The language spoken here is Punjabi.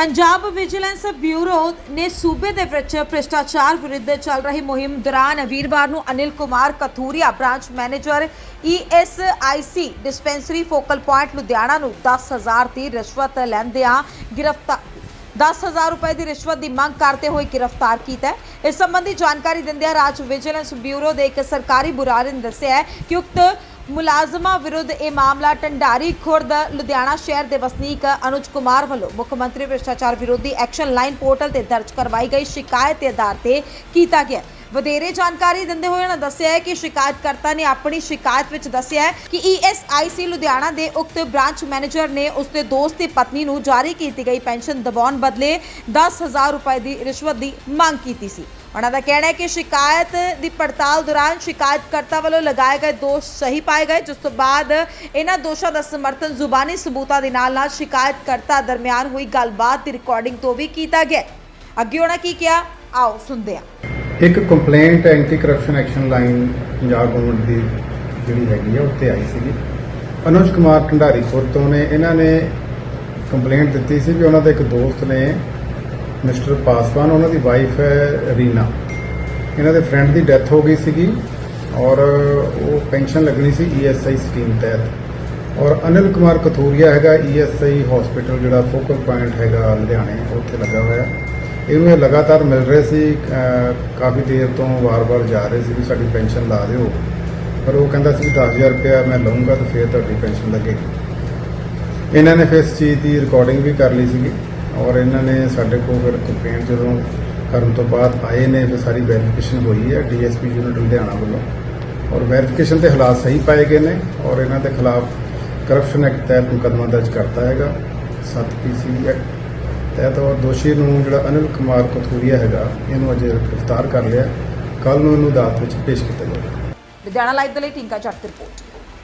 ਪੰਜਾਬ ਵਿਜੀਲੈਂਸ ਬਿਊਰੋ ਨੇ ਸੂਬੇ ਦੇ ਵਿੱਚ ਭ੍ਰਿਸ਼ਟਾਚਾਰ ਵਿਰੁੱਧ ਚੱਲ ਰਹੀ ਮੁਹਿੰਮ ਦੌਰਾਨ ਵੀਰਵਾਰ ਨੂੰ Anil Kumar Kathuria branch manager ESIC dispensary focal point Ludhiana ਨੂੰ 10000 ਦੀ ਰਿਸ਼ਵਤ ਲੈਂਦਿਆਂ ਗ੍ਰਿਫਤਾਰ 10000 ਰੁਪਏ ਦੀ ਰਿਸ਼ਵਤ ਦੀ ਮੰਗ ਕਰਦੇ ਹੋਏ ਗ੍ਰਿਫਤਾਰ ਕੀਤਾ ਇਸ ਸੰਬੰਧੀ ਜਾਣਕਾਰੀ ਦਿੰਦਿਆਂ ਰਾਜ ਵਿਜੀਲੈਂਸ ਬਿਊਰੋ ਦੇ ਇੱਕ ਸਰਕਾਰੀ ਬੁਲਾਰੇ ਨੇ ਦੱਸਿਆ ਹੈ ਕਿ ਉਕਤ ਮੁਲਾਜ਼ਮਾਂ ਵਿਰੁੱਧ ਇਹ ਮਾਮਲਾ ਟੰਡਾਰੀ ਖੁਰਦ, ਲੁਧਿਆਣਾ ਸ਼ਹਿਰ ਦੇ ਵਸਨੀਕ ਅਨੁਜ ਕੁਮਾਰ ਵੱਲੋਂ ਮੁੱਖ ਮੰਤਰੀ ਭ੍ਰਿਸ਼ਟਾਚਾਰ ਵਿਰੋਧੀ ਐਕਸ਼ਨ ਲਾਈਨ ਪੋਰਟਲ ਤੇ ਦਰਜ ਕਰਵਾਈ ਗਈ ਸ਼ਿਕਾਇਤ ਦੇ ਆਧਾਰ ਤੇ ਕੀਤਾ ਗਿਆ। ਵਧੇਰੇ ਜਾਣਕਾਰੀ ਦਿੰਦੇ ਹੋਏ ਉਹਨਾਂ ਦੱਸਿਆ ਹੈ ਕਿ ਸ਼ਿਕਾਇਤਕਰਤਾ ਨੇ ਆਪਣੀ ਸ਼ਿਕਾਇਤ ਵਿੱਚ ਦੱਸਿਆ ਹੈ ਕਿ ਈਐਸਆਈਸੀ ਲੁਧਿਆਣਾ ਦੇ ਉਕਤ ਬ੍ਰਾਂਚ ਮੈਨੇਜਰ ਨੇ ਉਸ ਦੇ ਦੋਸਤ ਦੀ ਪਤਨੀ ਨੂੰ ਜਾਰੀ ਕੀਤੀ ਗਈ ਪੈਨਸ਼ਨ ਦਬਾਉਣ ਬਦਲੇ 10000 ਰੁਪਏ ਦੀ ਰਿਸ਼ਵਤ ਦੀ ਮੰਗ ਕੀਤੀ ਸੀ। ਉਹਨਾਂ ਦਾ ਕਹਿਣਾ ਹੈ ਕਿ ਸ਼ਿਕਾਇਤ ਦੀ ਪੜਤਾਲ ਦੌਰਾਨ ਸ਼ਿਕਾਇਤਕਰਤਾ ਵੱਲੋਂ ਲਗਾਏ ਗਏ ਦੋਸ਼ ਸਹੀ ਪਾਏ ਗਏ, ਜਿਸ ਤੋਂ ਬਾਅਦ ਇਹਨਾਂ ਦੋਸ਼ਾਂ ਦਾ ਸਮਰਥਨ ਜ਼ੁਬਾਨੀ ਸਬੂਤਾਂ ਦੇ ਨਾਲ ਨਾਲ ਸ਼ਿਕਾਇਤਕਰਤਾ ਦਰਮਿਆਨ ਹੋਈ ਗੱਲਬਾਤ ਦੀ ਰਿਕਾਰਡਿੰਗ ਤੋਂ ਵੀ ਕੀਤਾ ਗਿਆ ਅੱਗੇ ਉਹਨਾਂ ਕੀ ਕਿਹਾ? ਆਓ ਸੁਣਦੇ ਹਾਂ। ਇੱਕ complaint anti corruption action line Punjab government ਦੀ ਜਿਹੜੀ ਹੈਗੀ ਆ, ਉੱਤੇ ਆਈ ਸੀਗੀ। ਅਨੁਜ ਕੁਮਾਰ ਢੰਡਾਰੀ ਖੁਰ ਤੋਂ ਨੇ, ਇਹਨਾਂ ਨੇ ਕੰਪਲੇਂਟ ਦਿੱਤੀ ਸੀ ਵੀ ਉਹਨਾਂ ਦੇ ਇੱਕ ਦੋਸਤ ਨੇ, ਮਿਸਟਰ ਪਾਸਵਾਨ, ਉਹਨਾਂ ਦੀ ਵਾਈਫ ਹੈ ਰੀਨਾ। ਇਹਨਾਂ ਦੇ ਫਰੈਂਡ ਦੀ ਡੈਥ ਹੋ ਗਈ ਸੀਗੀ ਔਰ ਉਹ ਪੈਨਸ਼ਨ ਲੱਗਣੀ ਸੀ ਈਐਸਆਈ ਸਕੀਮ ਤਹਿਤ। ਔਰ ਅਨਿਲ ਕੁਮਾਰ ਕਥੂਰੀਆ ਹੈਗਾ ਈਐਸਆਈ ਹਸਪੀਟਲ ਜਿਹੜਾ ਫੋਕਲ ਪੁਆਇੰਟ ਹੈਗਾ ਲੁਧਿਆਣੇ, ਉੱਥੇ ਲੱਗਾ ਹੋਇਆ। ਇਹਨੂੰ ਇਹ ਲਗਾਤਾਰ ਮਿਲ ਰਹੇ ਸੀ ਕਾਫੀ ਦੇਰ ਤੋਂ ਵਾਰ-ਵਾਰ ਜਾ ਰਹੇ ਸੀ ਵੀ ਸਾਡੀ ਪੈਨਸ਼ਨ ਲਾ ਦਿਓ। ਪਰ ਉਹ ਕਹਿੰਦਾ ਸੀ 10000 ਰੁਪਇਆ ਮੈਂ ਲਵਾਂਗਾ ਤਾਂ ਫਿਰ ਤੁਹਾਡੀ ਪੈਨਸ਼ਨ ਲੱਗੇਗੀ ਇਹਨਾਂ ਨੇ ਫਿਰ ਇਸ ਚੀਜ਼ ਦੀ ਰਿਕਾਰਡਿੰਗ ਵੀ ਕਰ ਲਈ ਸੀਗੀ ਔਰ ਇਹਨਾਂ ਨੇ ਸਾਡੇ ਕੋਲ ਫਿਰ ਕੰਪਲੇਂਟ ਜਦੋਂ ਕਰਨ ਤੋਂ ਬਾਅਦ ਆਏ ਨੇ, ਫਿਰ ਸਾਰੀ ਵੈਰੀਫਿਕੇਸ਼ਨ ਹੋਈ ਹੈ ਡੀਐਸਪੀ ਯੂਨਿਟ ਲੁਧਿਆਣਾ ਵੱਲੋਂ। ਔਰ ਵੈਰੀਫਿਕੇਸ਼ਨ ਤੇ ਹਾਲਾਤ ਸਹੀ ਪਾਏ ਗਏ ਨੇ ਔਰ ਇਹਨਾਂ ਦੇ ਖਿਲਾਫ ਕਰਪਸ਼ਨ ਐਕਟ ਤਹਿਤ ਮੁਕੱਦਮਾ ਦਰਜ ਕਰਤਾ ਹੈਗਾ। 7 ਪੀਸੀ ਐਕਟ ਤਹਿਤ ਔਰ ਦੋਸ਼ੀ ਨੂੰ ਜਿਹੜਾ ਅਨਿਲ ਕੁਮਾਰ ਕਥੂਰੀਆ ਹੈਗਾ, ਇਹਨੂੰ ਅਜੇ ਗ੍ਰਿਫਤਾਰ ਕਰ ਲਿਆ। ਕੱਲ ਨੂੰ ਇਹਨੂੰ ਅਦਾਲਤ ਵਿੱਚ ਪੇਸ਼ ਕੀਤਾ ਜਾਵੇਗਾ। ਲੁਧਿਆਣਾ ਲਾਈਵ ਦੇ ਲਈ ਟਿੰਕਾ ਚੱਟ ਰਿਪੋਰਟ।